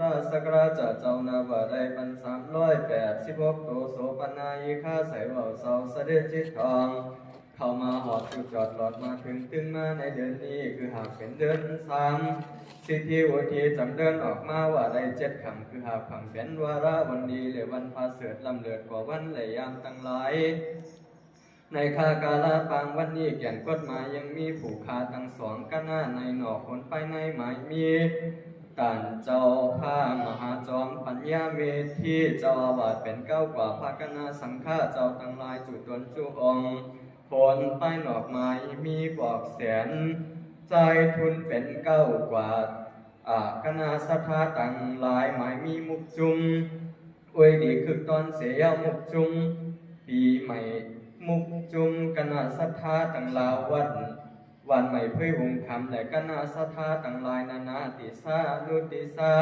ราสกราจเจ้านาว่าได้ปันสามร้อยแปดสิบหกตัวโสปนายิค่าใส่เบาเสาเสด็จจิตทอง เข้ามาหอดจุดจอดหลอดมาถึงตึงมาในเดือนนี้คือหากเป็นเดือนสามสิทธิวุฒิจำเดินออกมาว่าได้เจ็ดคำคือหากผังเป็นวาระวันดีหรือวันพาเสดลำเลือดกว่าวันแลยามตั้งหลายในคากาลาปางวันนี้แก่นกฎหมายยังมีผูกคาทั้งสองกันหน้าในหนอกคนไปในหมายมี ตันเจ้าผ้ามหาจอมปัญญาเมธีเจ้าอาวาสเป็นเก้ากว่าภาคณะสังฆาเจ้าทั้งหลายจุดตนจุองผลไปหนอกไม้มีบอกแสน ใจทุนเป็นเก้ากว่าอาคณะสัทธาต่างหลายหมายมีมุกจุมอวยดีคือตอนเสียมุกจุมปีใหม่มุกจุมคณะศรัทธาต่างลาวัน วันใหม่เพื่อวงคำและคณะศรัทธาต่างลายนานาติสานุติสา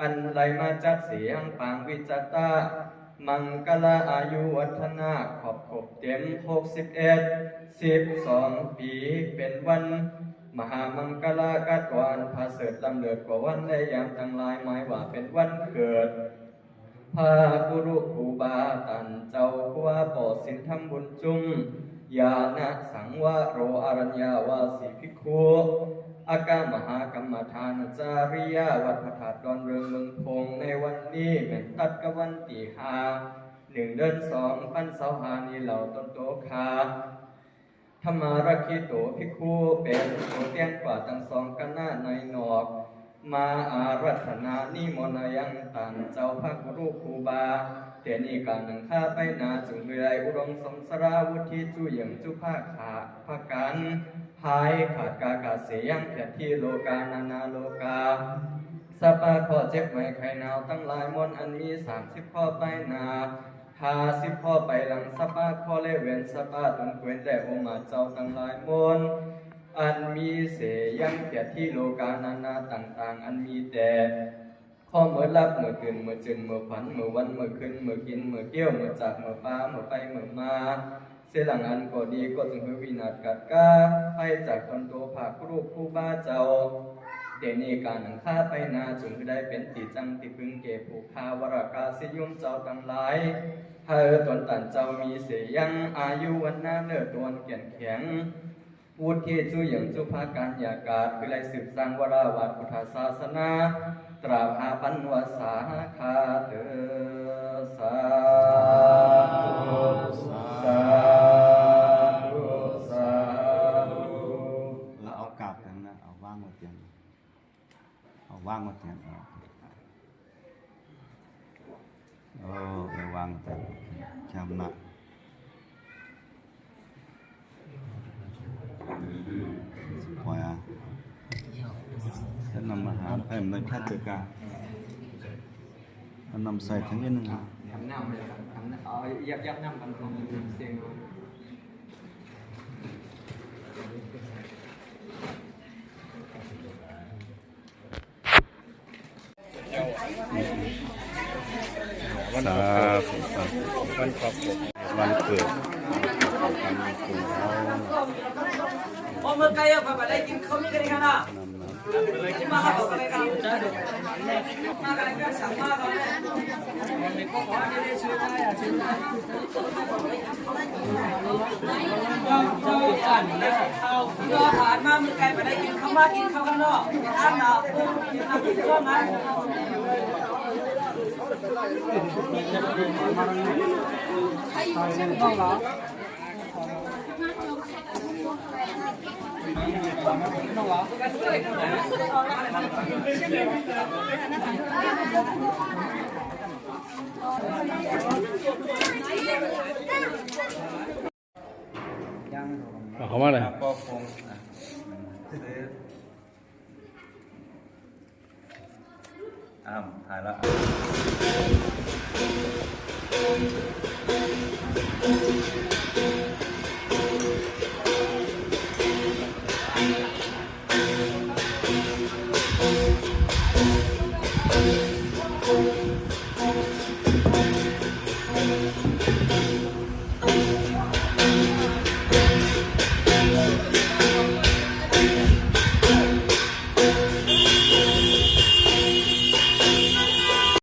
อันไรมาจัดเสียงปางวิจตามังกลาอายุวัฒนาขอบขบเต็มหกสิบเอ็ดสิบสองปีเป็นวัน มหามังกลากัดวันพาเสดลำเลือดกว่าวันและยามทั้งลายหมายว่าเป็นวันเกิดพากุรุครูบาตันเจ้าขัวโปรดสินทำบุญจุม ยานะสังวะโรอรัญญาวาสีภิกขุอากามหากรรมฐานจาริยาวัดพระธาตุดอนเรืองเมืองพงในวันนี้แม่นตัดกวันตีหาหนึ่งเดือนสองพันเสาหานีเหล่าต้นโตคาธรรมารักขิโตภิกขุเป็นโอเตียนกว่าทั้งสองกันหน้าในหนอก มาอารัธนานิมนยังตันเจ้าพระกุรุครูบาเทนีการนังข้าไปนาจุงเรือยอุดมสมสราวุธิจุเหยงจุภาขาภากันหายขาดกากาเสียงแผดที่โลกานานาโลกาสปาข้อเจ็บไม่ไข้หนาวตั้งหลายมนต์อันมีสามสิบข้อไปนาหาสิบข้อไปหลังสปาข้อเลเวนสปาตนเกวนและโอมาเจ้าตั้งหลายมนต์ อันมีเสยังเกียรติที่โลกานานาต่าง ๆ อันมีแต่ข้อเมื่อรับเมื่อตื่นเมื่อจืนเมื่อฝันเมื่อวันเมื่อคืนเมื่อกินเมื่อเกี้ยวเมื่อจากเมื่อฟ้าเมื่อไปเมื่อมาเสียหลังอันก็ดีก็จึงคือวินาศกัดก้าให้จากคนโตภาครูปผู้บ้าเจ้าเดนีการหนังข้าไปนาจงได้เป็นติจังติพึงเก็บผูกคาวรากาสิยุ่มเจ้าตั้งหลายเธอตนตันเจ้ามีเสียยังอายุวันนาเลิศตวนเกียนแข็ง วุฒิจุยังจุภาการยากาศคือไรสืบสร้างวราวัดพุทธศาสนา ตราภาพันวสาคาเตสาธุสาธุสาธุเราเอากลับกันนะ เอาว่างมดเตียงเอาว่างมดเตียงเอาโอ้เอาวางหมดเตียงชำหนักปล่อยอะฉันนำมาหาให้มันในแพทย์เจอกามันนำใส่ทั้งนี้นึงอะทำน้ำเลยครับทำน้ำเอายับยับน้ำกันของเสียงสาธุสาธุวันครอบครัววันเกิดวันเกิดเขา Om kaya pa ba like in kami kani kana. นำน้ำ Ma ha pa kani kana. Ma kani kana sa ma ka. Me ko ko ni le su ta ya su ta. Chau chan na. Au. Yo ผ่านมามึงไกลไปได้กินข้าวมากินข้าวข้างนอกอ้างนาปุ๊บกินข้าวกินข้าวมาเอาเขามาเล ยก็คงอะซื้ออ้าวถ่ายแล้ว